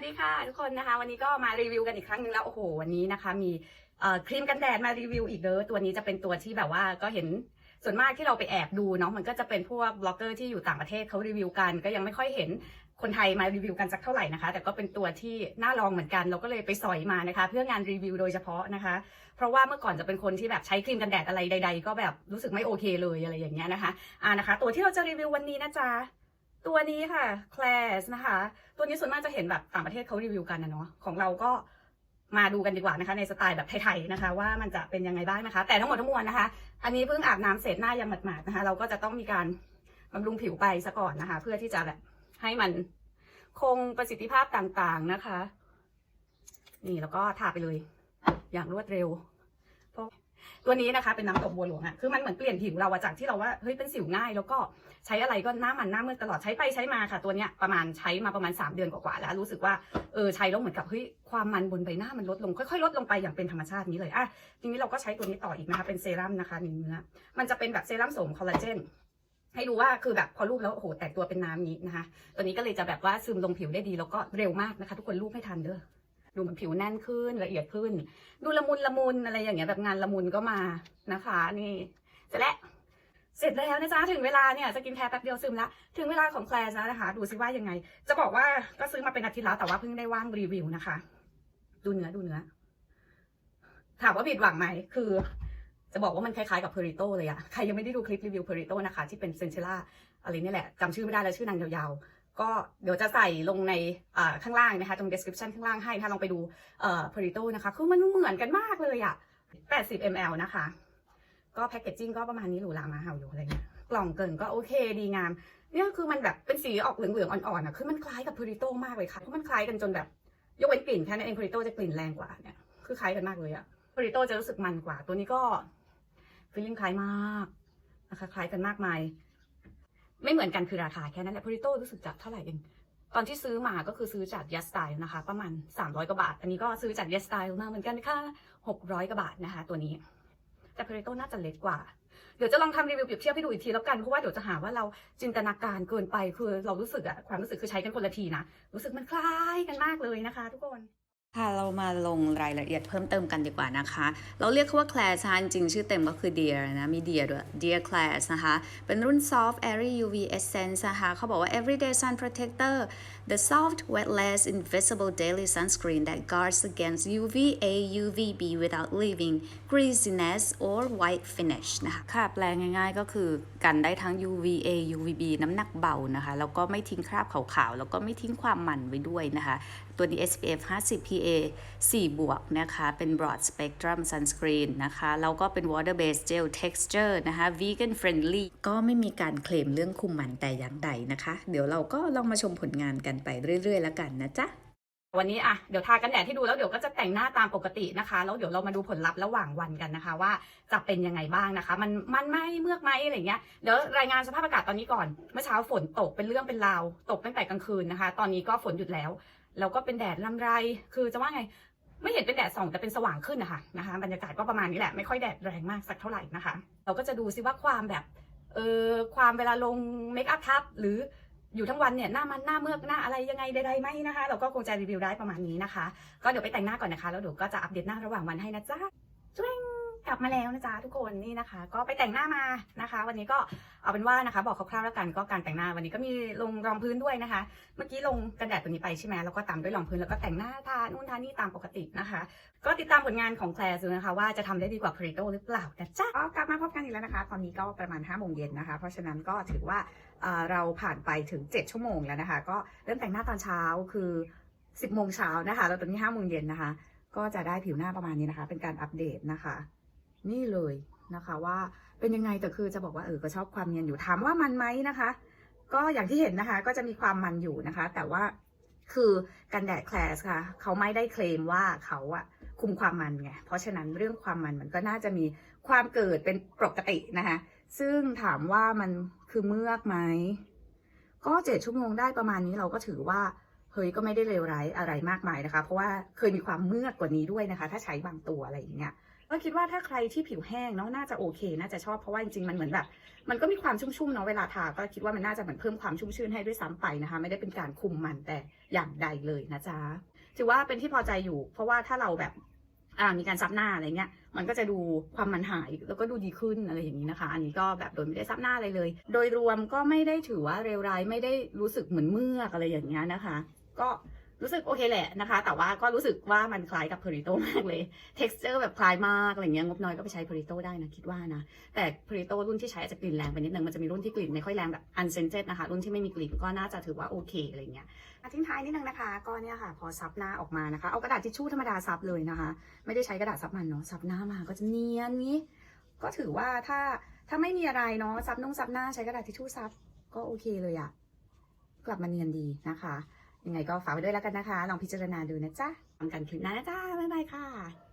วัสดีค่ะทุกคนนะคะ วันนี้ก็มารีวิวกันอีกครั้งหนึงแล้วโอ้โหวันนี้นะคะ มีครีมกันแดดมารีวิวอีกเด้อตัวนี้จะเป็นตัวที่แบบว่าก็เห็นส่วนมากที่เราไปแอบดูเนาะมันก็จะเป็นพวกบล็อกเกอร์ที่อยู่ต่างประเทศเขารีวิวกัน ก็ยังไม่ค่อยเห็นคนไทยมารีวิวกันสักเท่าไหร่นะคะ แต่ก็เป็นตัวที่น่าลองเหมือนกัน เราก็เลยไปสอยมานะคะ เพื่องานรีวิวโดยเฉพาะนะคะ เพราะว่าเมื่อก่อนจะเป็นคนที่แบบใช้ครีมกันแดดอะไรใด ๆ ก็แบบรู้สึกไม่โอเคเลยอะไรอย่างเงี้ยนะคะอ่านะคะ ตัวที่เราจะรีวิววันนี้นะจ๊ะ ตัวนี้ค่ะ Claire's นะคะ ตัวนี้ส่วนมากจะเห็นแบบต่างประเทศเขารีวิวกันนะเนาะ ของเราก็มาดูกันดีกว่านะคะ ในสไตล์แบบไทยๆนะคะ ว่ามันจะเป็นยังไงบ้างนะคะ แต่ทั้งหมดทั้งมวลนะคะ อันนี้เพิ่งอาบน้ำเสร็จหน้ายังหมาดๆนะคะ เราก็จะต้องมีการบำรุงผิวไปซะก่อนนะคะ เพื่อที่จะแบบให้มันคงประสิทธิภาพต่างๆนะคะ นี่แล้วก็ทาไปเลย อย่างรวดเร็ว ตัวนี้นะคะเป็นน้ำตกบัวหลวงอะคือมันเหมือนเปลี่ยนผิวเราอะจากที่เราว่าเฮ้ยเป็นสิวง่าย แล้วก็ใช้อะไรก็หน้ามันหน้ามืดตลอดใช้ไปใช้มาค่ะ ตัวเนี้ยประมาณใช้มาประมาณ 3 เดือนกว่าๆแล้วรู้สึกว่าเออใช้แล้วเหมือนกับเฮ้ยความมันบนใบหน้ามันลดลงค่อยๆลดลงไปอย่างเป็นธรรมชาตินี้เลยอะทีนี้เราก็ใช้ตัวนี้ต่ออีกนะคะเป็นเซรั่มนะคะเนื้อมันจะเป็นแบบเซรั่มสมคอลลาเจนให้ดูว่าคือแบบพอรูปแล้วโอ้โหแตกตัวเป็นน้ำนี้นะคะ ตัวนี้ก็เลยจะแบบว่าซึมลงผิวได้ดีแล้วก็เร็วมากนะคะ ทุกคนรูปให้ทันเด้อ ดูเหมือนผิวแน่นขึ้นละเอียดขึ้น ดูละมุนละมุนอะไรอย่างเงี้ยแบบงานละมุนก็มานะคะ นี่เสร็จแล้วเสร็จแล้วนะจ๊ะถึงเวลาเนี่ยจะกินแค่แป๊บเดียวซึมละถึงเวลาของแคลร์แล้วนะคะ ดูซิว่ายังไง จะบอกว่าก็ซื้อมาเป็นอาทิตย์แล้วแต่ว่าเพิ่งได้ว่างรีวิวนะคะ ดูเนื้อดูเนื้อถามว่าผิดหวังไหมคือ จะบอกว่ามันคล้ายๆกับเพอริโตเลยอะใครยังไม่ได้ดูคลิปรีวิวเพอริโตนะคะ ที่เป็นเซนเชล่าอะไรนี่แหละจำชื่อไม่ได้แล้วชื่อนางยาวๆ ก็เดี๋ยวจะใส่ลงในข้างล่างนะคะ ตรง description ข้างล่างให้นะคะลองไปดูเอ่อเพอริโตนะคะคือมันเหมือนกันมากเลยอะ80 ml นะคะ ก็แพคเกจจิ้งก็ประมาณนี้หรูหรามาเห่าอยู่อะไรเงี้ยกล่องเกินก็โอเคดีงาม เนี่ยคือมันแบบเป็นสีออกเหลืองๆอ่อนๆอะคือมันคล้ายกับเพอริโตมากเลยค่ะเพราะมันคล้ายกันจนแบบยกเว้นกลิ่นแค่นั้นเองเพอริโตจะกลิ่นแรงกว่าเนี่ยคือคล้ายกันมากเลยอะเพอริโตจะรู้สึกมันกว่า ตัวนี้ก็ฟีลลิ่งคล้ายมากนะคะคล้ายกันมากมาย ไม่เหมือนกันคือราคาแค่นั้นแหละพ u ริโต้รู้สึกจะเท่าไหร่เองตอนที่ซื้อมาก็คือซื้อจาก Yes Style นะคะ ประมาณ 300 กว่าบาท อันนี้ก็ซื้อจาก Yes Style มาเหมือนกันค่ะ600 กว่าบาทนะคะ ตัวนี้ แต่พริโตน่าจะเล็กกว่า เดี๋ยวจะลองทำรีวิวเปรียบเทียบให้ดูอีกทีแล้วกัน เพราะว่าเดี๋ยวจะหาว่าเราจินตนาการเกินไปคือเรารู้สึกอะความรู้สึกคือใช้กันคนละทีนะ รู้สึกมันคล้ายกันมากเลยนะคะ ทุกคน ค่ะเรามาลงรายละเอียดเพิ่มเติมกันดีกว่านะคะ เราเรียกเขาว่า Class นจริงชื่อเต็มก็คือ Dear นะ มี Dear ด้วย Dear Class นะคะ เป็นรุ่น Soft Airy UV Essence นะคะ เขาบอกว่า Everyday Sun Protector the soft wetless invisible daily sunscreen that guards against UVA UVB without leaving greasiness or white finish นะคะค่ะแปลง่ายๆก็คือกันได้ทั้ง UVA UVB น้ำหนักเบานะคะ แล้วก็ไม่ทิ้งคราบขาวๆ แล้วก็ไม่ทิ้งความมันไว้ด้วยนะคะ ตัวนี้ SPF 50 PA 4 บวกนะคะ เป็น broad spectrum sunscreen นะคะ แล้วก็เป็น water based gel texture นะคะ vegan friendly ก็ไม่มีการเคลมเรื่องคุมมันแต่อย่างใดนะคะ เดี๋ยวเราก็ลองมาชมผลงานกันไปเรื่อย ๆ แล้วกันนะจ๊ะวันนี้อะเดี๋ยวทากันแดดที่ดูแล้วเดี๋ยวก็จะแต่งหน้าตามปกตินะคะ แล้วเดี๋ยวเรามาดูผลลัพธ์ระหว่างวันกันนะคะ ว่าจะเป็นยังไงบ้างนะคะ มันมันไหมเมือกไหมอะไรเงี้ยเดี๋ยวรายงานสภาพอากาศตอนนี้ก่อนเมื่อเช้าฝนตกเป็นเรื่องเป็นราวตกตั้งแต่กลางคืนนะคะ ตอนนี้ก็ฝนหยุดแล้ว แล้วก็เป็นแดดลำไร คือจะว่าไง ไม่เห็นเป็นแดดส่องแต่เป็นสว่างขึ้นนะคะนะคะบรรยากาศก็ประมาณนี้แหละไม่ค่อยแดดแรงมากสักเท่าไหร่นะคะ เราก็จะดูซิว่าความแบบเออความเวลาลงเมคอัพทับหรืออยู่ทั้งวันเนี่ยหน้ามันหน้าเมือกหน้าอะไรยังไงใดๆไหมนะคะ เราก็คงจะรีวิวได้ประมาณนี้นะคะ ก็เดี๋ยวไปแต่งหน้าก่อนนะคะ แล้วเดี๋ยวก็จะอัปเดตหน้าระหว่างวันให้นะจ๊ะจ้วง กลับมาแล้วนะจ๊ะทุกคนนี่นะคะ ก็ไปแต่งหน้ามานะคะ วันนี้ก็เอาเป็นว่านะคะ บอกคร่าวๆแล้วกันก็การแต่งหน้าวันนี้ก็มีลงรองพื้นด้วยนะคะ เมื่อกี้ลงกันแดดตัวนี้ไปใช่ไหมแล้วก็ตามด้วยรองพื้นแล้วก็แต่งหน้าทานู่นทานี่ตามปกตินะคะ ก็ติดตามผลงานของแคลร์ดูนะคะ ว่าจะทำได้ดีกว่าพรีโตหรือเปล่านะจ๊ะก็กลับมาพบกันอีกแล้วนะคะ ตอนนี้ก็ประมาณ5้าโมงเย็นนะคะ เพราะฉะนั้นก็ถือว่าเราผ่านไปถึง 7 ชั่วโมงแล้วนะคะ ก็เริ่มแต่งหน้าตอนเช้าคือ 10โมงเช้านะคะแล้วตอนนี้5โมงเย็นนะคะก็จะได้ผิวหน้าประมาณนี้นะคะ เป็นการอัปเดตนะคะ นี่เลยนะคะว่าเป็นยังไงแต่คือจะบอกว่าเออก็ชอบความเนียนอยู่ถามว่ามันไหมนะคะ ก็อย่างที่เห็นนะคะ ก็จะมีความมันอยู่นะคะ แต่ว่าคือกันแดดแคลสค่ะเขาไม่ได้เคลมว่าเขาอะคุมความมันไงเพราะฉะนั้นเรื่องความมันมันก็น่าจะมีความเกิดเป็นปกตินะคะ ซึ่งถามว่ามันคือเมือกไหมก็เจ็ดชั่วโมงได้ประมาณนี้เราก็ถือว่าเฮ้ยก็ไม่ได้เลวร้ายอะไรมากมายนะคะ เพราะว่าเคยมีความเมือกกว่านี้ด้วยนะคะ ถ้าใช้บางตัวอะไรอย่างเงี้ย ก็คิดว่าถ้าใครที่ผิวแห้งเนาะน่าจะโอเค น่าจะชอบเพราะว่าจริงๆมันเหมือนแบบ มันก็มีความชุ่มๆเนาะเวลาทาก็คิดว่ามันน่าจะเหมือนเพิ่มความชุ่มชื่นให้ด้วยซ้ำไปนะคะ ไม่ได้เป็นการคุมมันแต่อย่างใดเลยนะจ๊ะถือว่าเป็นที่พอใจอยู่ เพราะว่าถ้าเราแบบอ่ามีการซับหน้าอะไรเงี้ย มันก็จะดูความมันหาย แล้วก็ดูดีขึ้นอะไรอย่างนี้นะคะ อันนี้ก็แบบโดยไม่ได้ซับหน้าอะไรเลย โดยรวมก็ไม่ได้ถือว่าเลวร้ายไม่ได้รู้สึกเหมือนเมือกอะไรอย่างเงี้ยนะคะ ก็ รู้สึกโอเคแหละนะคะ แต่ว่าก็รู้สึกว่ามันคล้ายกับเพอริโตมากเลย texture แบบคล้ายมากอะไรเงี้ยงบน้อยก็ไปใช้เพอริโตได้นะคิดว่านะ แต่เพอริโตรุ่นที่ใช้อาจจะกลิ่นแรงไปนิดนึงมันจะมีรุ่นที่กลิ่นไม่ค่อยแรงแบบ unscented นะคะรุ่นที่ไม่มีกลิ่นก็น่าจะถือว่าโอเคอะไรเงี้ยทิ้งท้ายนิดนึงนะคะ ก็เนี่ยค่ะพอซับหน้าออกมานะคะเอากระดาษทิชชู่ธรรมดาซับเลยนะคะ ไม่ได้ใช้กระดาษซับมันเนาะซับหน้ามาก็จะเนียนนี้ ก็ถือว่าถ้าถ้าไม่มีอะไรเนาะซับนุ่งซับหน้าใช้กระดาษทิชชู่ซับก็โอเคเลยอะกลับมาเนียนดีนะคะ ยังไงก็ฝากไว้ด้วยแล้วกันนะคะ ลองพิจารณาดูนะจ๊ะทำกันคลิปหน้านะจ๊ะบ๊ายบายค่ะ